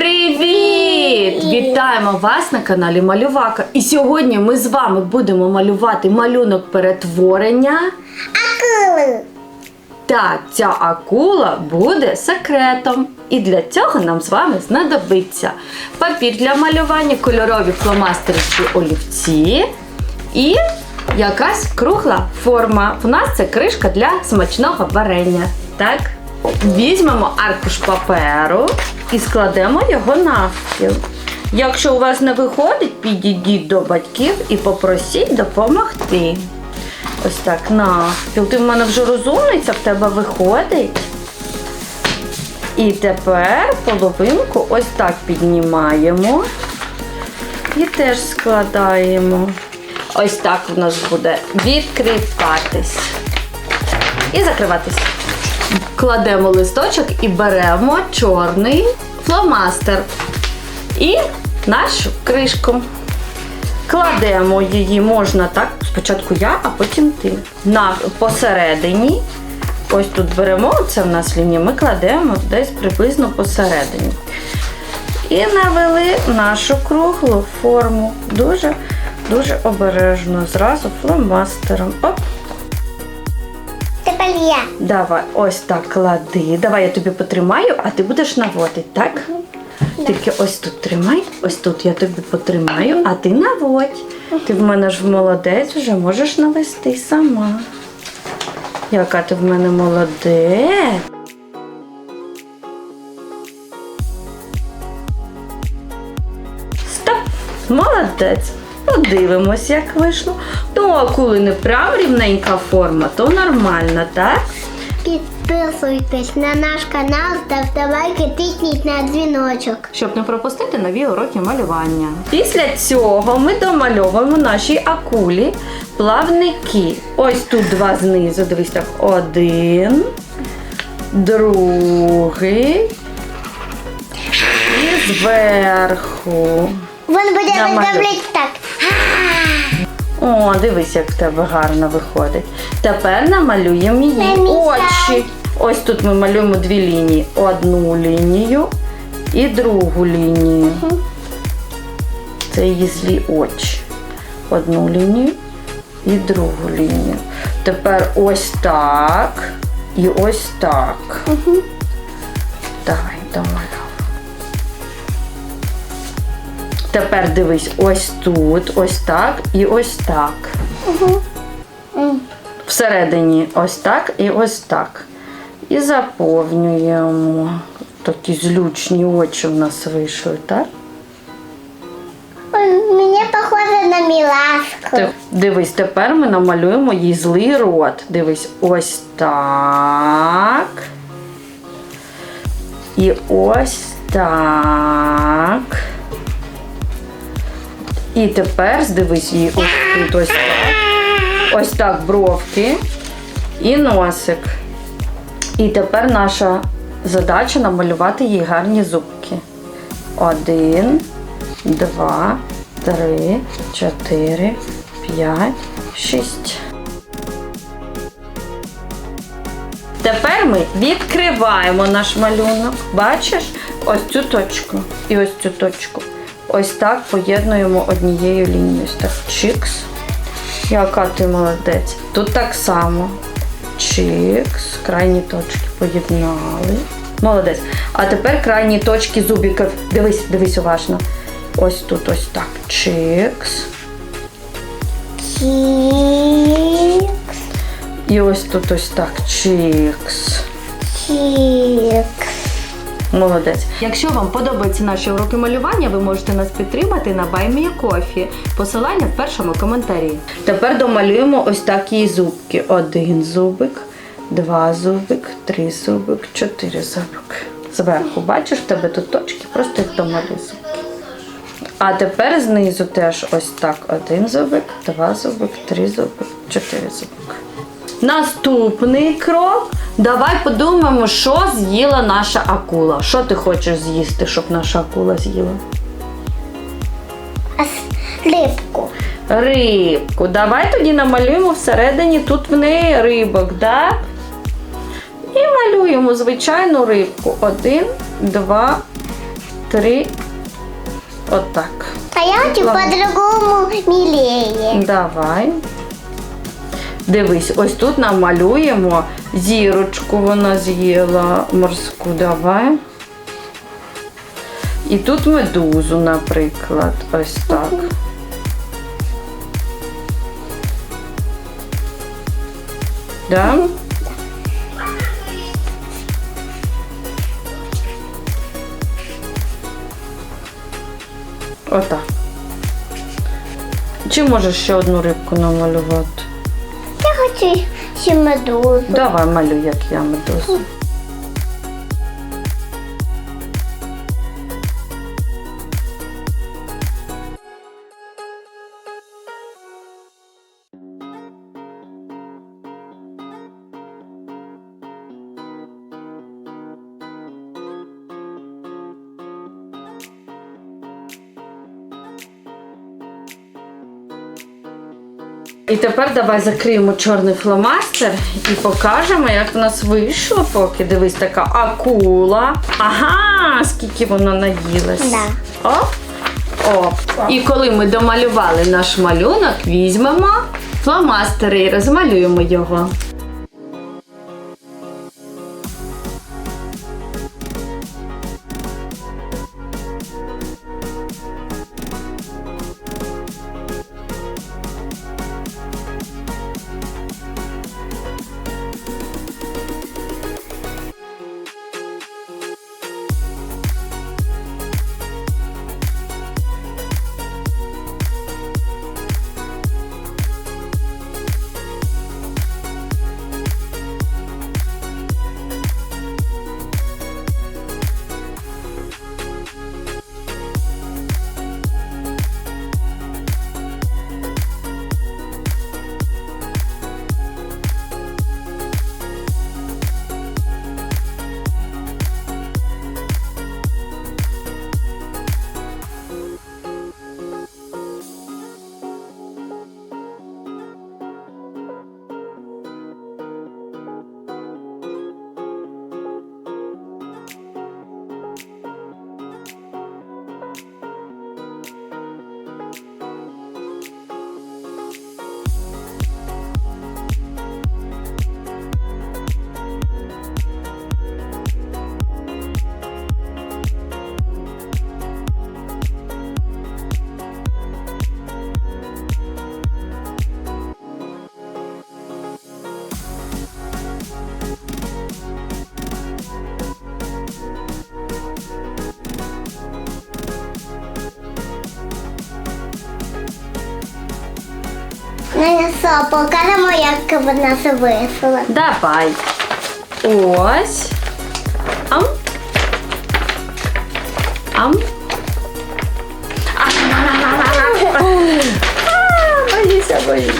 Привіт! Вітаємо вас на каналі Малювака. І сьогодні ми з вами будемо малювати малюнок перетворення. Акули. Так, ця акула буде секретом. І для цього нам з вами знадобиться папір для малювання, кольорові фломастери чи олівці і якась кругла форма. У нас це кришка для смачного варення. Так? Візьмемо аркуш паперу і складемо його навпіл. Якщо у вас не виходить, підійдіть до батьків і попросіть допомогти. Ось так, навпіл. Ти в мене вже розумниця, в тебе виходить. І тепер половинку ось так піднімаємо і теж складаємо. Ось так в нас буде відкриватись і закриватись. Кладемо листочок і беремо чорний фломастер і нашу кришку. Кладемо її, можна так, спочатку я, а потім ти. На посередині. Ось тут беремо, це в нас лінія, ми кладемо десь приблизно посередині. І навели нашу круглу форму. Дуже, дуже обережно. Зразу фломастером. Оп. Я. Давай, ось так клади. Давай я тобі потримаю, а ти будеш наводити, так? Тільки ось тут тримай, ось тут я тобі потримаю, а ти наводь. Ти в мене ж молодець, вже можеш навести сама. Яка ти в мене молодець. Стоп! Молодець. Подивимось, як вийшло. Ну, а коли не прям рівненька форма, то нормально, так? Підписуйтесь на наш канал, ставте лайки, тисніть на дзвіночок. щоб не пропустити нові уроки малювання. Після цього ми домальовуємо нашій акулі плавники. Ось тут два знизу. Дивись так. Один, другий. І зверху. Він буде виставляти так. О, дивись, як в тебе гарно виходить. Тепер намалюємо її очі. Ось тут ми малюємо дві лінії. Одну лінію і другу лінію. Це її злі очі. Одну лінію і другу лінію. Тепер ось так і ось так. Давай, домалюй. Тепер дивись, ось тут, ось так і ось так. Всередині ось так і ось так. І заповнюємо. Такі злючні очі в нас вийшли, так? Мені похоже на міласку. Ти- Дивись, тепер ми намалюємо їй злий рот. Дивись, ось так. І ось так. І тепер дивись її ось тут ось так. Ось так бровки і носик. І тепер наша задача намалювати їй гарні зубки. Один, два, три, чотири, п'ять, шість. Тепер ми відкриваємо наш малюнок. Бачиш? Ось цю точку і ось цю точку. Ось так поєднуємо однією лінією. Ось так. Чикс. Яка ти молодець. Тут так само. Чикс. Крайні точки поєднали. Молодець. А тепер крайні точки зубиків. Дивись, дивись уважно. Ось тут ось так. Чикс. Чікс. І ось тут ось так. Чикс. Чікс. Молодець. Якщо вам подобаються наші уроки малювання, ви можете нас підтримати на Coffee. Посилання в першому коментарі. Тепер домалюємо ось такі зубки. Один зубик, два зубик, три зубик, чотири зубик. Зверху, бачиш, в тебе тут точки, просто їх домалюй зубки. А тепер знизу теж ось так. Один зубик, два зубик, три зубик, чотири зубик. Наступний крок. Давай подумаємо, що з'їла наша акула. Що ти хочеш з'їсти, щоб наша акула з'їла? Рибку. Рибку. Давай тоді намалюємо всередині тут в неї рибок, так? І малюємо звичайну рибку. Один, два, три. Отак. А я по-другому милее. Давай. Дивись, ось тут намалюємо зірочку, вона з'їла морську. Давай. І тут медузу, наприклад. Ось так. Да? Отак. Чи можеш ще одну рибку намалювати? Хочу ще медузу. Давай малюй, як я медузу. І тепер давай закриємо чорний фломастер і покажемо, як в нас вийшло поки. Дивись, така акула. Ага, скільки вона наїлась. Да. Оп. Оп. І коли ми домалювали наш малюнок, візьмемо фломастери і розмалюємо його. Ну покажемо, як вона це висила. Давай. Ось. Ам. Ам. А, боюся, боюся.